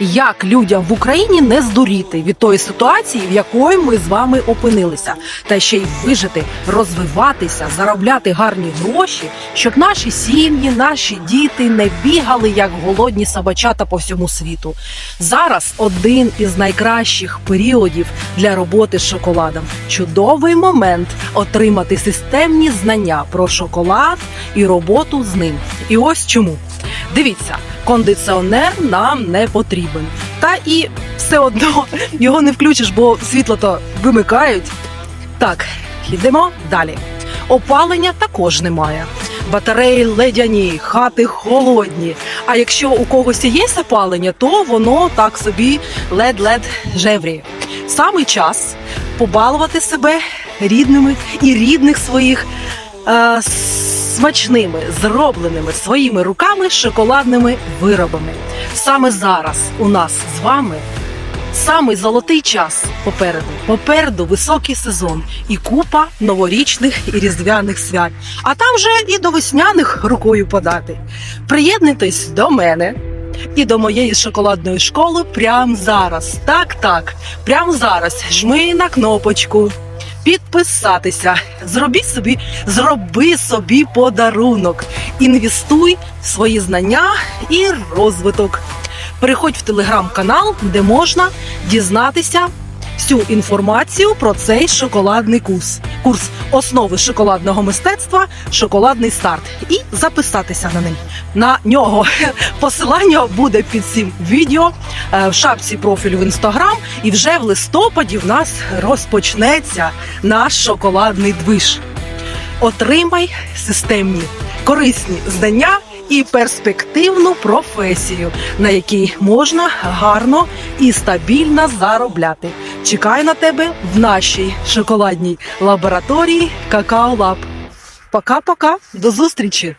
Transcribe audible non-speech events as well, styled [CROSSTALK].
Як людям в Україні не здуріти від тої ситуації, в якої ми з вами опинилися, та ще й вижити, розвиватися, заробляти гарні гроші, щоб наші сім'ї, наші діти не бігали як голодні собачата по всьому світу. Зараз один із найкращих періодів для роботи з шоколадом. Чудовий момент отримати системні знання про шоколад і роботу з ним. І ось чому. Дивіться, кондиціонер нам не потрібен. Та і все одно його не включиш, бо світло то вимикають. Так, йдемо далі. Опалення також немає. Батареї ледяні, хати холодні. А якщо у когось є опалення, то воно так собі лед-лед жевріє. Саме час побалувати себе рідними і рідних своїх е, смачними, зробленими своїми руками шоколадними виробами. Саме зараз у нас з вами самий золотий час попереду. Попереду високий сезон і купа новорічних і різдвяних свят. А там вже і до весняних рукою подати. Приєднуйтесь до мене. І до моєї шоколадної школи прямо зараз. Так, так, прямо зараз. Жми на кнопочку. Підписатися, зроби собі, зроби собі подарунок, інвестуй в свої знання і розвиток. Переходь в телеграм-канал, де можна дізнатися всю інформацію про цей шоколадний курс. Курс основи шоколадного мистецтва, шоколадний старт, і записатися на ним. На нього [LAUGHS] посилання буде під цим відео е, в шапці профілю в інстаграм. І вже в листопаді в нас розпочнеться наш шоколадний движ. Отримай системні корисні знання і перспективну професію, на якій можна гарно і стабільно заробляти. Чекаю на тебе в нашій шоколадній лабораторії Какао Лаб. Пока-пока, до зустрічі!